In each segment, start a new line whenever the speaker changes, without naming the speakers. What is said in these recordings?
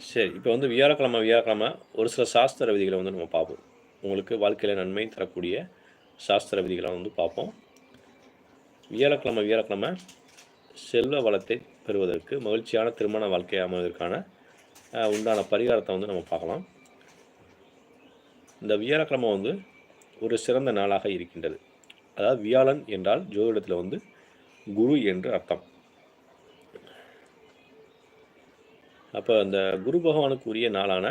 சரி இப்போ வந்து வியாழக்கிழமை வியாழக்கிழமை ஒரு சில சாஸ்திர விதிகளை வந்து நம்ம பார்ப்போம். உங்களுக்கு வாழ்க்கையில் நன்மை தரக்கூடிய சாஸ்திர விதிகளை வந்து பார்ப்போம். வியாழக்கிழமை வியாழக்கிழமை செல்வ வளத்தை பெறுவதற்கு மகிழ்ச்சியான திருமண வாழ்க்கை அமைவதற்கான உண்டான பரிகாரத்தை வந்து நம்ம பார்க்கலாம். இந்த வியாழக்கிழமை வந்து ஒரு சிறந்த நாளாக இருக்கின்றது. அதாவது வியாழன் என்றால் ஜோதிடத்தில் வந்து குரு என்று அர்த்தம். அப்போ அந்த குரு பகவானுக்கு உரிய நாளான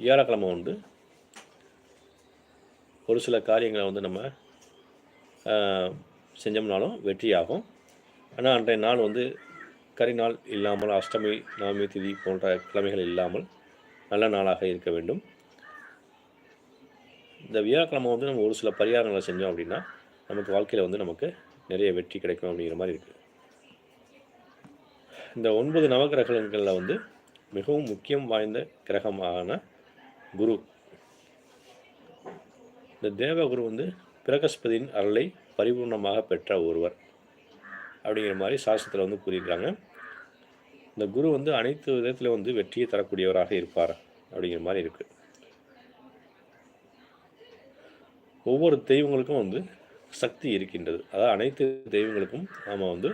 வியாழக்கிழமை வந்து ஒரு சில காரியங்களை வந்து நம்ம செஞ்சோம்னாலும் வெற்றியாகும். ஆனால் அன்றைய நாள் வந்து கரிநாள் இல்லாமல் அஷ்டமி நவமி திதி போன்ற கிழமைகள் இல்லாமல் நல்ல நாளாக இருக்க வேண்டும். இந்த வியாழக்கிழமை வந்து நம்ம ஒரு சில பரிகாரங்களை செஞ்சோம் அப்படின்னா நமக்கு வாழ்க்கையில் வந்து நமக்கு நிறைய வெற்றி கிடைக்கும் அப்படிங்கிற மாதிரி இருக்குது இந்த ஒன்பது நவகிரகங்களில் வந்து மிகவும் முக்கியம் வாய்ந்த கிரகமான குரு. இந்த தேவகுரு வந்து பிரகஸ்பதியின் அருளை பரிபூர்ணமாக பெற்ற ஒருவர் அப்படிங்கிற மாதிரி சாஸ்திரத்தில் வந்து கூறியிருக்காங்க. இந்த குரு வந்து அனைத்து விதத்தில் வந்து வெற்றியை தரக்கூடியவராக இருப்பார் அப்படிங்கிற மாதிரி இருக்குது ஒவ்வொரு தெய்வங்களுக்கும் வந்து சக்தி இருக்கின்றது. அதாவது அனைத்து தெய்வங்களுக்கும் நாம் வந்து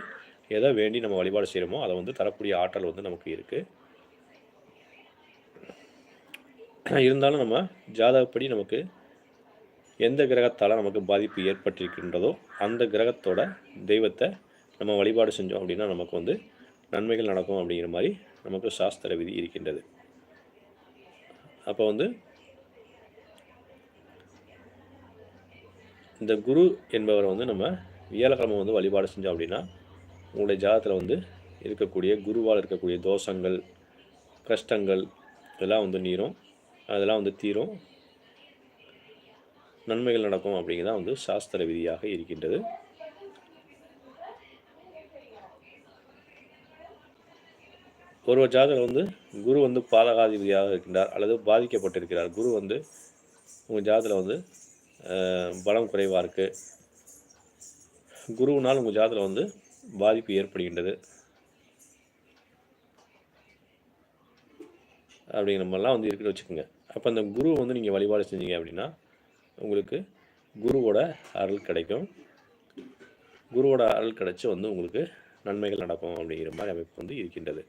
எதை வேண்டி நம்ம வழிபாடு செய்கிறோமோ அதை வந்து தரக்கூடிய ஆற்றல் வந்து நமக்கு இருக்குது இருந்தாலும் நம்ம ஜாதகப்படி நமக்கு எந்த கிரகத்தால் நமக்கு பாதிப்பு ஏற்பட்டிருக்கின்றதோ அந்த கிரகத்தோட தெய்வத்தை நம்ம வழிபாடு செஞ்சோம் அப்படின்னா நமக்கு வந்து நன்மைகள் நடக்கும் அப்படிங்கிற மாதிரி நமக்கு சாஸ்திர விதி இருக்கின்றது. அப்போ வந்து இந்த குரு என்பவரை வந்து நம்ம வியாழக்கிழமை வந்து வழிபாடு செஞ்சோம் அப்படின்னா உங்களுடைய ஜாதகத்தில் வந்து இருக்கக்கூடிய குருவால் இருக்கக்கூடிய தோஷங்கள் கஷ்டங்கள் இதெல்லாம் வந்து நீரும் அதெல்லாம் வந்து தீரும். நன்மைகள் நடக்கும் அப்படிங்கிறதான் வந்து சாஸ்திர விதியாக இருக்கின்றது. ஒருவர் ஜாதகர் வந்து குரு வந்து பாதகாதிபதியாக இருக்கின்றார் அல்லது பாதிக்கப்பட்டிருக்கிறார். குரு வந்து உங்கள் ஜாதகத்தில் வந்து பலம் குறைவாக இருக்குது குருவினால் உங்கள் ஜாதகத்தில் வந்து பாதிப்பு ஏற்படுகின்றது. அப்படிங்கிற மாதிரிலாம் வந்து இருக்குன்னு வச்சுக்கோங்க. அப்போ அந்த குரு வந்து நீங்கள் வழிபாடு செஞ்சீங்க அப்படின்னா உங்களுக்கு குருவோட அருள் கிடைக்கும். குருவோட அருள் கிடைச்சி வந்து உங்களுக்கு நன்மைகள் நடக்கும் அப்படிங்கிற மாதிரி அமைப்பு வந்து இருக்கின்றது.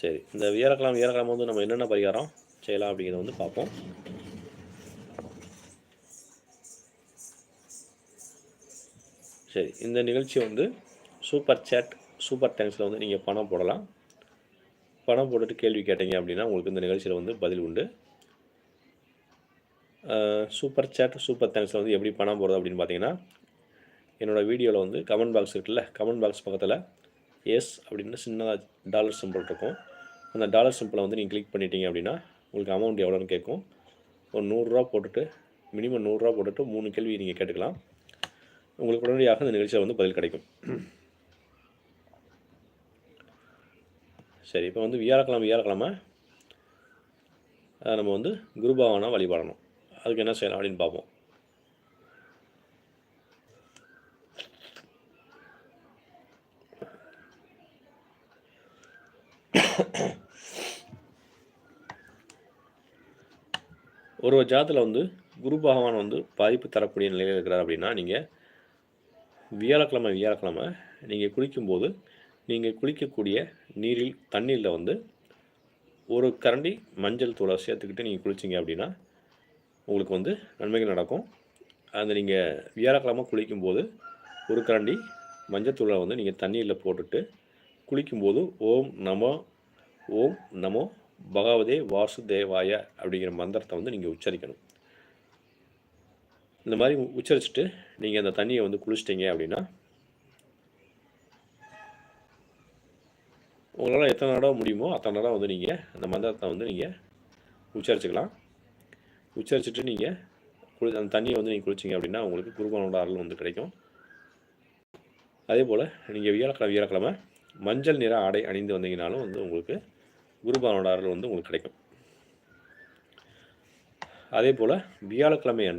சரி இந்த வியாழக்கிழமை வியாழக்கிழமை வந்து நம்ம என்னென்ன பரிகாரம்? செய்யலாம் அப்படிங்கிறத வந்து பார்ப்போம். சரி இந்த நிகழ்ச்சி வந்து சூப்பர் சேட் சூப்பர் தேங்க்ஸில் வந்து நீங்கள் பணம் போடலாம். பணம் போட்டுட்டு கேள்வி கேட்டீங்க அப்படின்னா உங்களுக்கு இந்த நிகழ்ச்சியில் வந்து பதில் உண்டு. சூப்பர் சேட் சூப்பர் தேங்க்ஸில் வந்து எப்படி பணம் போடுறது அப்படின்னு பார்த்தீங்கன்னா என்னோடய வீடியோவில் வந்து கமெண்ட் பாக்ஸ் இருக்குல்ல கமெண்ட் பாக்ஸ் பக்கத்தில் எஸ் அப்படின்னு சின்னதாக டாலர் சிம்பிள் இருக்கும். அந்த டாலர் சிம்பிளை வந்து நீங்கள் கிளிக் பண்ணிட்டீங்க அப்படின்னா உங்களுக்கு அமௌண்ட் எவ்வளோன்னு கேட்கும். ஒரு நூறுரூவா போட்டுட்டு மினிமம் நூறுரூவா போட்டுட்டு மூணு கேள்வி நீங்கள் கேட்டுக்கலாம். உங்களுக்கு உடனடியாக இந்த நிகழ்ச்சியில் வந்து பதில் கிடைக்கும். சரி இப்போ வந்து வியாழக்கிழமை வியாழக்கிழமை நம்ம வந்து குருபாவனா வழிபடணும். அதுக்கு என்ன செய்யலாம் அப்படின்னு பார்ப்போம். ஒரு ஜாதத்தில் வந்து குரு பகவான் வந்து பாதிப்பு தரக்கூடிய நிலையில் இருக்கிறார் அப்படின்னா நீங்கள் வியாழக்கிழமை வியாழக்கிழமை நீங்கள் குளிக்கும்போது நீங்கள் குளிக்கக்கூடிய நீரில் தண்ணீரில் வந்து ஒரு கரண்டி மஞ்சள் தூளை சேர்த்துக்கிட்டு நீங்கள் குளிச்சிங்க அப்படின்னா உங்களுக்கு வந்து நன்மைகள் நடக்கும். அந்த நீங்கள் வியாழக்கிழமை குளிக்கும்போது ஒரு கரண்டி மஞ்சள் தூளை வந்து நீங்கள் தண்ணீரில் போட்டுட்டு குளிக்கும்போது ஓம் நமோ ஓம் நமோ பகவதே வாசுதேவாய அப்படிங்கிற மந்திரத்தை வந்து நீங்கள் உச்சரிக்கணும். இந்த மாதிரி உச்சரிச்சுட்டு நீங்கள் அந்த தண்ணியை வந்து குளிச்சிட்டிங்க அப்படின்னா உங்களால் எத்தனை தடவை முடியுமோ அத்தனை தடவை வந்து நீங்கள் அந்த மந்திரத்தை வந்து நீங்கள் உச்சரிச்சுக்கலாம். உச்சரிச்சுட்டு நீங்கள் குளி அந்த தண்ணியை வந்து நீங்கள் குளிச்சிங்க அப்படின்னா உங்களுக்கு குருபானோட அருள் வந்து கிடைக்கும். அதே போல் நீங்கள் வியாழக்கிழமை வியாழக்கிழமை மஞ்சள் நிற ஆடை அணிந்து வந்தீங்கனாலும் வந்து உங்களுக்கு குருபானோட அருள் வந்து உங்களுக்கு கிடைக்கும். அதே போல் வியாழக்கிழமை